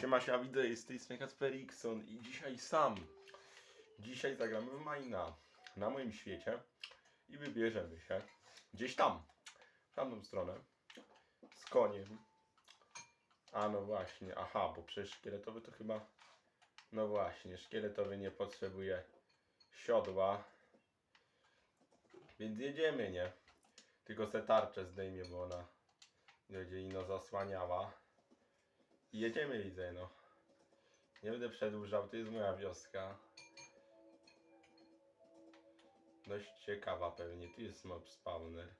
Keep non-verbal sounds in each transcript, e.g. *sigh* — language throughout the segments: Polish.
Siema, siema, widzę, z tej strony Ikson i dzisiaj sam. Dzisiaj zagramy w Maina na moim świecie i wybierzemy się gdzieś tam, w tamtą stronę, z koniem. A no właśnie, aha, bo przecież szkieletowy to chyba, no właśnie, szkieletowy nie potrzebuje siodła, więc jedziemy, nie? Tylko se tarczę zdejmie, bo ona będzie ino zasłaniała. Jedziemy, widzę, no. Nie będę przedłużał, to jest moja wioska. Dość ciekawa pewnie, tu jest mob spawner.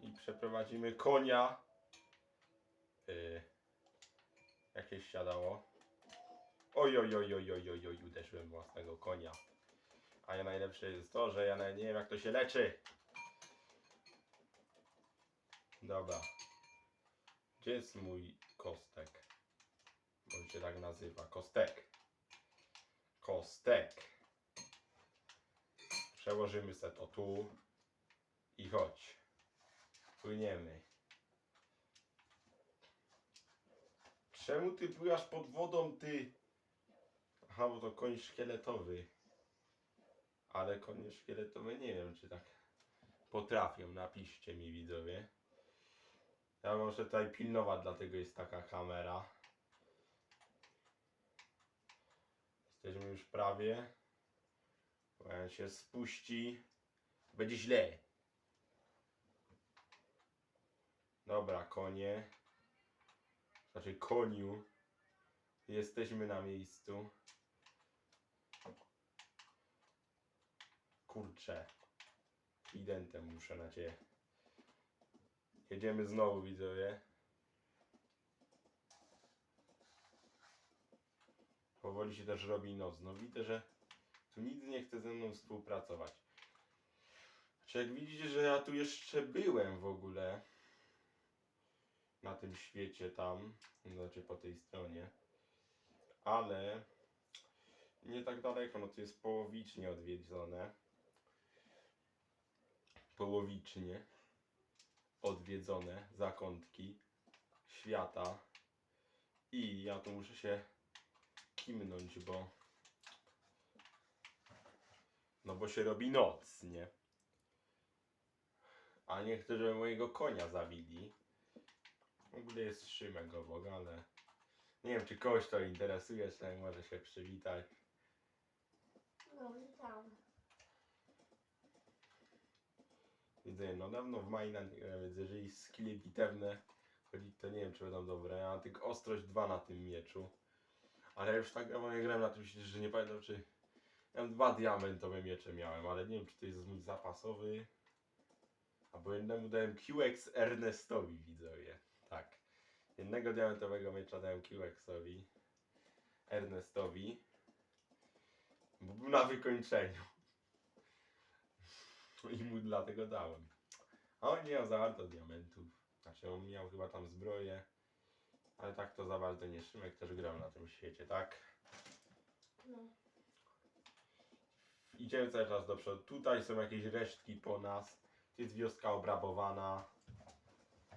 I przeprowadzimy konia. Yy, jakieś siadało. Oj, oj, oj, oj, oj, oj, oj, uderzyłem własnego konia. A ja najlepsze jest to, że ja nie wiem jak to się leczy. Dobra. Gdzie jest mój kostek? Bo on się tak nazywa. Kostek. Kostek. Przełożymy se to tu. I chodź. Płyniemy. Czemu ty pływasz pod wodą, ty? Aha, bo to koń szkieletowy. Ale konie szkieletowe nie wiem, czy tak potrafią. Napiszcie mi, widzowie. Ja muszę tutaj pilnować, dlatego jest taka kamera. Jesteśmy już prawie. Jak się spuści, będzie źle. Dobra, konie. Znaczy koniu. Jesteśmy na miejscu. Kurczę. Identem muszę na ciebie. Jedziemy znowu, widzowie. Powoli się też robi noc. No widzę, że tu nic nie chce ze mną współpracować. Czy jak widzicie, że ja tu jeszcze byłem w ogóle na tym świecie tam, znaczy po tej stronie, ale nie tak daleko, no to jest połowicznie odwiedzone. Połowicznie odwiedzone zakątki świata i ja tu muszę się kimnąć, bo no bo się robi noc, nie? A nie chcę, żeby mojego konia zabili. W ogóle jest Szymek obok, ale nie wiem, czy kogoś to interesuje, czy tak może się przywitać. No, witam. Widzę, no dawno w Majna nie grałem, więc jeżeli skille bitewne chodzi, to nie wiem, czy będą dobre. Ja mam tylko ostrość 2 na tym mieczu. Ale już tak dawno nie grałem na tym że nie pamiętam, czy... Ja dwa diamentowe miecze miałem, ale nie wiem, czy to jest mój zapasowy. Albo jednemu dałem QX Ernestowi, widzowie. Tak. Jednego diamentowego miecza dałem QXowi. Ernestowi. Bo był na wykończeniu. I mu dlatego dałem. A on nie miał za bardzo diamentów. Znaczy on miał chyba tam zbroję. Ale tak to za bardzo nie. Szymek też grał na tym świecie, tak? No. Idziemy cały czas do przodu. Tutaj są jakieś resztki po nas. Tu jest wioska obrabowana.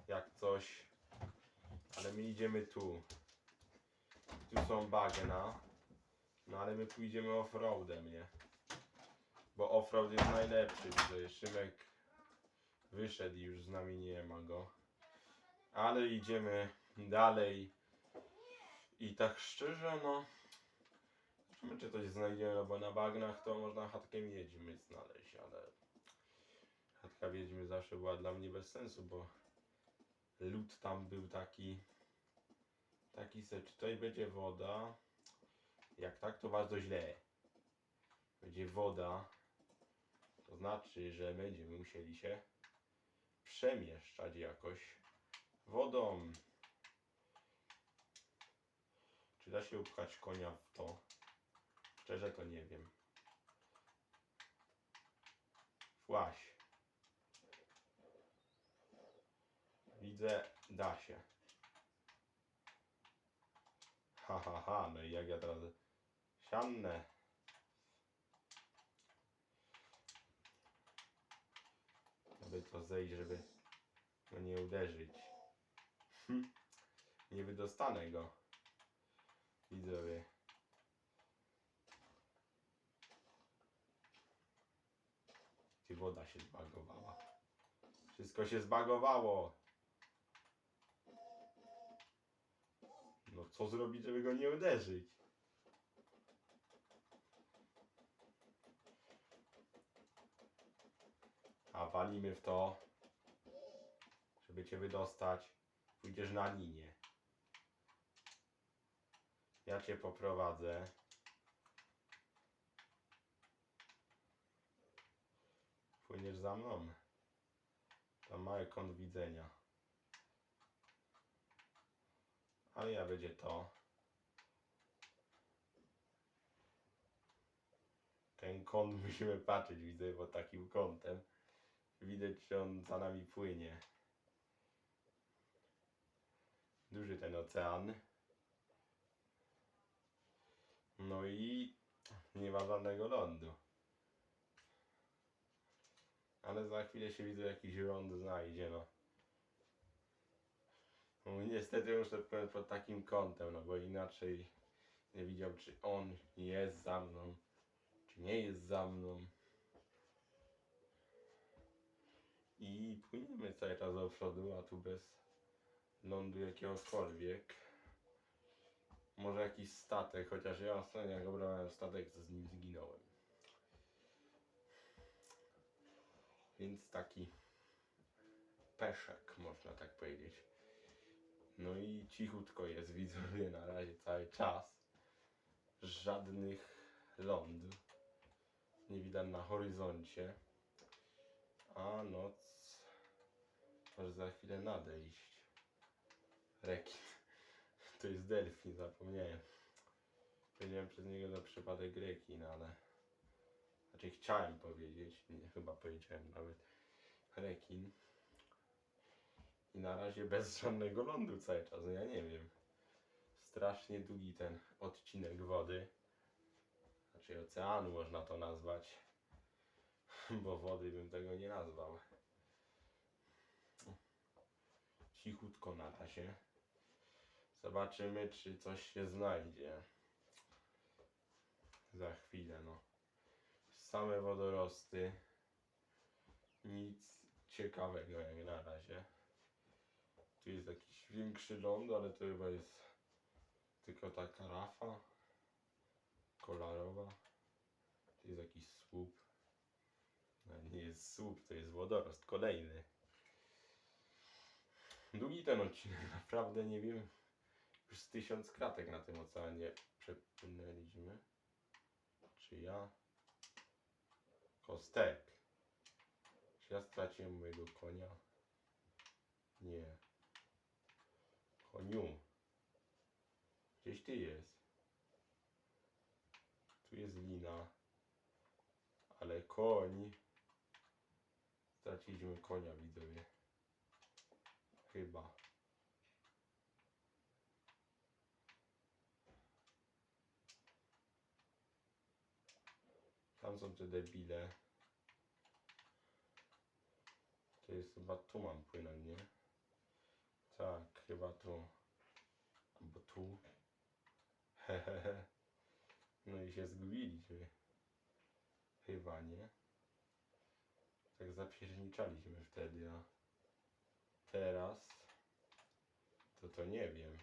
Jak coś. Ale my idziemy tu. Tu są bagna. No ale my pójdziemy offroadem, nie? Bo offroad jest najlepszy. Widzę, Szymek wyszedł i już z nami nie ma go. Ale idziemy dalej. I tak szczerze, no. Zobaczymy, czy coś znajdziemy, no bo na bagnach to można chatkę wiedźmy znaleźć, ale chatka wiedźmy zawsze była dla mnie bez sensu, bo lód tam był taki taki se, czy tutaj będzie woda? Jak tak, to bardzo źle. Będzie woda, to znaczy, że będziemy musieli się przemieszczać jakoś wodą. Czy da się upchać konia w to? Szczerze to nie wiem. Właś. Widzę, da się. Ha, ha, ha, no i jak ja teraz siannę. Żeby to zejść, żeby go nie uderzyć. Hm. Nie wydostanę go. Widzowie. Ty woda się zbagowała. Wszystko się zbagowało. No co zrobić, żeby go nie uderzyć? A walimy w to, żeby cię wydostać. Pójdziesz na linię. Ja cię poprowadzę. Płyniesz za mną. Tam mały kąt widzenia. Ale ja będzie to. Ten kąt *laughs* musimy patrzeć, widzę, bo takim kątem. Widać, że on za nami płynie. Duży ten ocean. No i nie ma żadnego lądu. Ale za chwilę się widzę jakiś ląd znajdzie, no. no niestety muszę płynąć pod takim kątem, no bo inaczej nie widział, czy on jest za mną, czy nie jest za mną. I płyniemy cały czas do przodu, a tu bez lądu jakiegokolwiek. Może jakiś statek, chociaż ja ostatnio jak obrałem statek, to z nim zginąłem. Więc taki peszek, można tak powiedzieć. No i cichutko jest, widzowie, na razie cały czas. Żadnych lądów. Nie widać na horyzoncie. A noc może za chwilę nadejść. Rekin. To jest delfin, zapomniałem. Powiedziałem przez niego za przypadek rekin, ale... Znaczy chciałem powiedzieć, nie, chyba powiedziałem nawet rekin. I na razie bez żadnego lądu cały czas, ja nie wiem. Strasznie długi ten odcinek wody. Znaczy oceanu można to nazwać. *laughs* Bo wody bym tego nie nazwał. Cichutko na razie. Zobaczymy, czy coś się znajdzie. Za chwilę, no. Same wodorosty. Nic ciekawego jak na razie. Tu jest jakiś większy ląd, ale to chyba jest tylko taka rafa kolorowa. Tu jest jakiś słup. Nie jest słup, to jest wodorost kolejny. Długi ten odcinek, *laughs* naprawdę nie wiem. Już z tysiąc kratek na tym oceanie przepłynęliśmy. Czy ja? Kostek. Czy ja straciłem mojego konia? Nie. Koniu. Gdzieś ty jest. Tu jest lina. Ale koń. Straciliśmy konia, widzowie. Chyba. Tam są te debile. To jest chyba tu mam płynąć, nie? Tak, chyba tu. Albo tu. Hehehe. *laughs* No i się zgubiliśmy. Chyba, nie? Tak zapierniczaliśmy wtedy, a teraz to to nie wiem.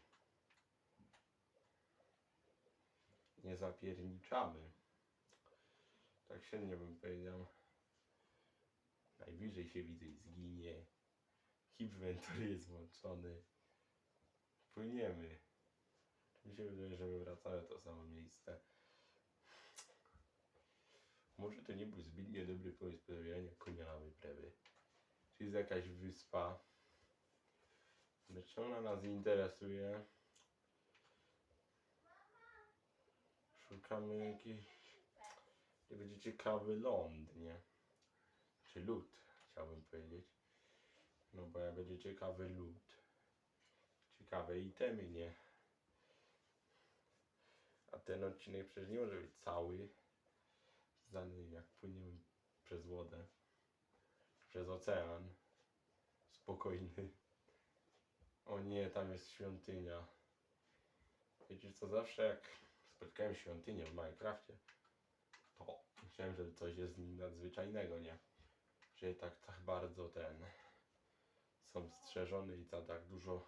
Nie zapierniczamy. Tak średnio bym powiedział. Najwyżej się widzę i zginie. Inventory jest włączony. Płyniemy. Mi się wydaje, że my wracamy to samo miejsce. Może to nie był zbyt niedobry pomysł pojawiania konia na wyprawy. Czy jest jakaś wyspa? Lecz ona nas interesuje. Szukamy jakiejś... Nie będzie ciekawy ląd, nie? Czy lód, chciałbym powiedzieć. No bo jak będzie ciekawy lód. Ciekawe itemy, nie? A ten odcinek przecież nie może być cały. Zdany jak płyniemy przez wodę. Przez ocean. Spokojny. O nie, tam jest świątynia. Wiecie co, zawsze jak spotkałem świątynię w Minecrafcie, to myślałem, że coś jest z nim nadzwyczajnego, nie? Że tak, tak bardzo ten są strzeżone i za tak dużo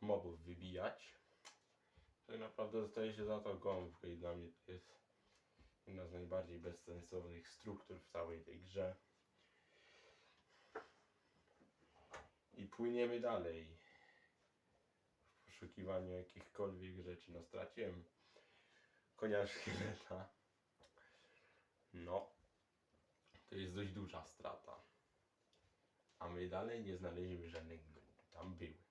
mobów wybijać. Tak naprawdę dostaje się za to gąbkę i dla mnie to jest jedna z najbardziej bezsensownych struktur w całej tej grze. I płyniemy dalej. W poszukiwaniu jakichkolwiek rzeczy. No straciłem konia szkieleta. No. To jest dość duża strata. A my dalej nie znaleźliśmy żadnych. Tam były.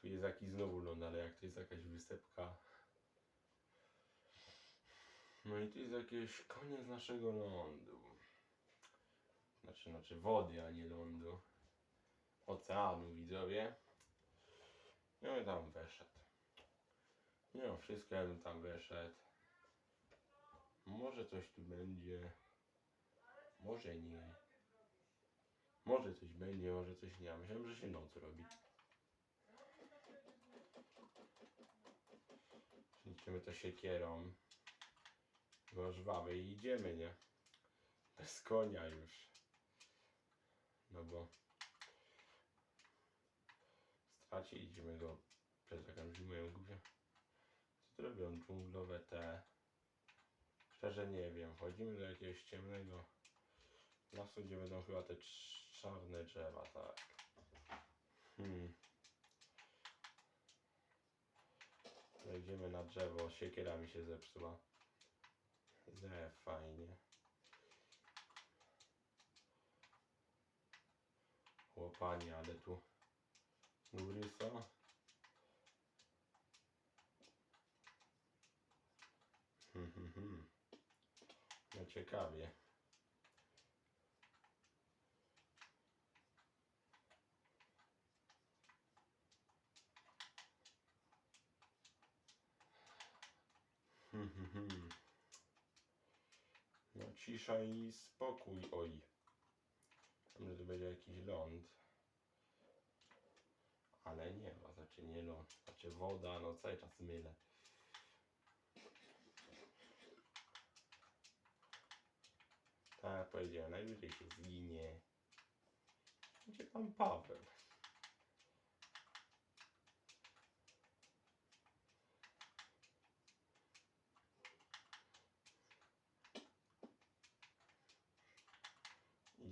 Tu jest jakiś znowu ląd, ale jak to jest jakaś wysepka. No i tu jest jakieś koniec naszego lądu. Znaczy, znaczy wody, a nie lądu. Oceanu, widzowie. Ja bym tam weszedł. Nie no, wszystko ja bym tam weszedł. Może coś tu będzie. Może nie. Może coś będzie, może coś nie. Ja myślałem, że się noc robi. Idziemy to siekierą. Żwawy i idziemy, nie? Bez konia już. No bo straciliśmy go przez jakąś moją górę. Co to robią dżunglowe te? Szczerze nie wiem. Chodzimy do jakiegoś ciemnego lasu, gdzie będą chyba te cz- czarne drzewa, tak. Hmm. Wejdziemy na drzewo, siekiera mi się zepsuła. Nie, fajnie. Łopanie, ale tu góry są. Hmm, hmm, hmm. No ciekawie. Hmm, hmm, hmm. No cisza i spokój, oj. Myślałem, że to będzie jakiś ląd. Ale nie ma, znaczy nie ląd, znaczy woda, no cały czas mylę. Tak powiedziałem, najwyżej się zginie. Gdzie pan Paweł?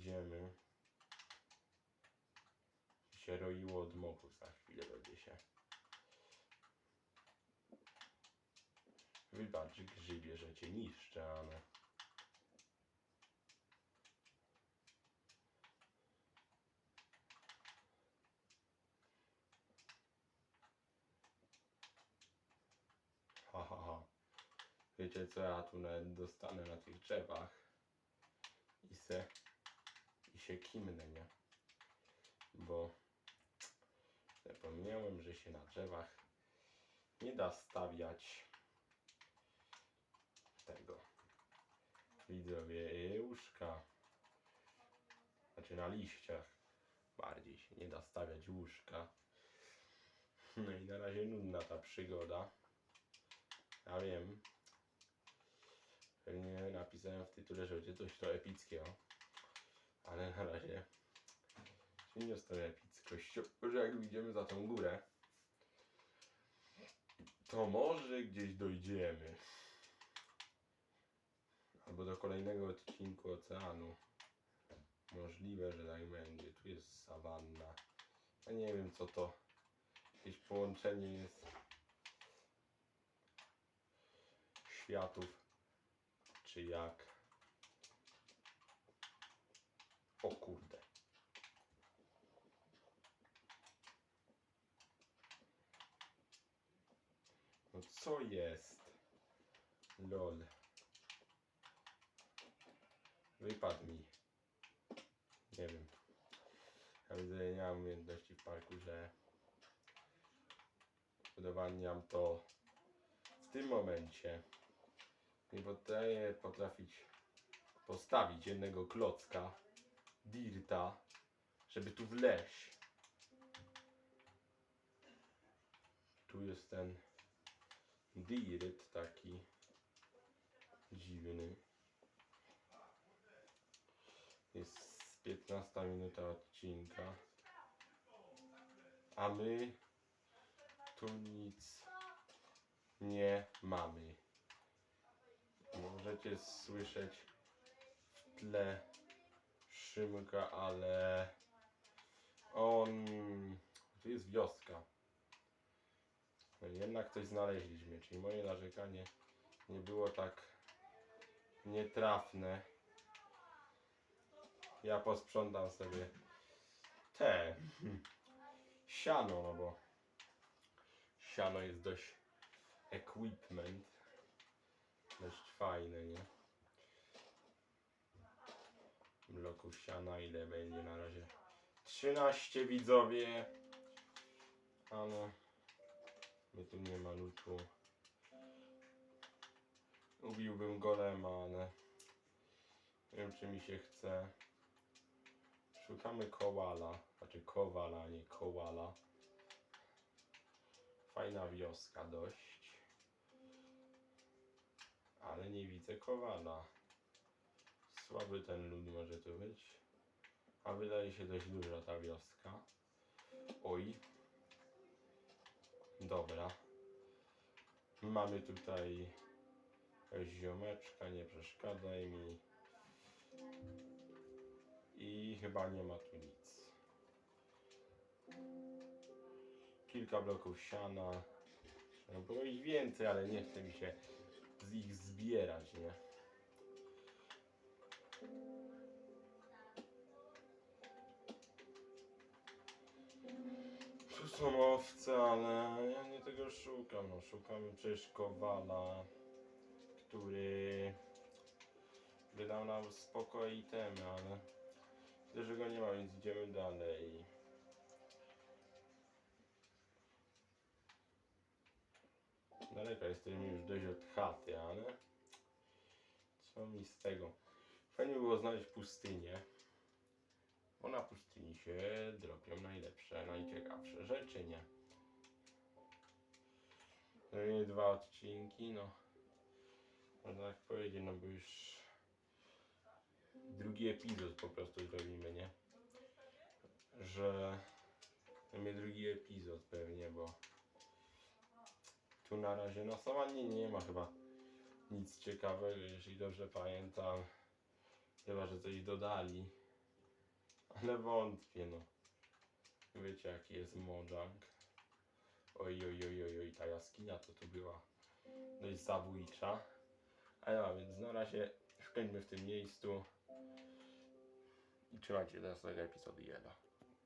Idziemy. Się roiło od mopów, za chwilę będzie się. Wybacz grzybie, że cię niszczę, ale... Ha, ha, ha. Wiecie co ja tu nawet dostanę na tych drzewach? I se... I się kimnę, nie? Bo... Zapomniałem, że się na drzewach nie da stawiać tego. Widzowie, łóżka. Znaczy na liściach bardziej się nie da stawiać łóżka. No i na razie nudna ta przygoda. Ja wiem. Pewnie napisałem w tytule, że będzie coś to epickiego. Ale na razie się nie jest to epickość. Że jak idziemy za tą górę, to może gdzieś dojdziemy. Albo do kolejnego odcinku oceanu. Możliwe, że tak będzie. Tu jest sawanna. Ja nie wiem co to. Jakieś połączenie jest światów. Czy jak. O kurde. No co jest? Lol. Wypadł mi. Nie wiem. Ja widzę, nie mam umiejętności w parku, że udowadniam to w tym momencie. Nie potrafię potrafić postawić jednego klocka dirta, żeby tu wleźć. jest ten dirt taki dziwny. Jest 15 minuta odcinka. A my tu nic nie mamy. Możecie słyszeć w tle Szymka, ale on... Tu jest wioska. No Jednak coś znaleźliśmy, czyli moje narzekanie nie było tak nietrafne. Ja posprzątam sobie te siano, no bo siano jest dość equipment. Dość fajne, nie? Bloków siana ile będzie na razie? 13 widzowie. Ale my tu nie ma lutu. Ubiłbym golema, ale nie wiem czy mi się chce. Szukamy koala, znaczy kowala, nie koala. Fajna wioska dość. Ale nie widzę kowala. Słaby ten lud może tu być. A wydaje się dość duża ta wioska. Oj. Dobra. Mamy tutaj ziomeczka, nie przeszkadzaj mi. I chyba nie ma tu nic. Kilka bloków siana. No, Było ich więcej, ale nie chce mi się z ich zbierać, nie? Tu są owce, ale ja nie tego szukam. No, szukamy przecież kowala, który wydał nam spoko itemy, ale że go nie ma, więc idziemy dalej. Daleko jesteśmy już dość od chaty, ale co mi z tego? Fajnie było znaleźć pustynię. Bo na pustyni się dropią najlepsze, najciekawsze rzeczy, nie? Zrobimy dwa odcinki, no. Można tak powiedzieć, no bo już drugi epizod po prostu zrobimy, nie? Że zrobimy drugi epizod pewnie, bo tu na razie na sawannie nie ma chyba nic ciekawego, jeśli dobrze pamiętam. Chyba, że coś dodali. Ale wątpię, no. Wiecie, jaki jest Mojang. Oj, oj, oj, oj, oj, ta jaskinia to tu była dość zabójcza. Ale no, więc na razie skończmy w tym miejscu. 这段时间是一个比较厉害的。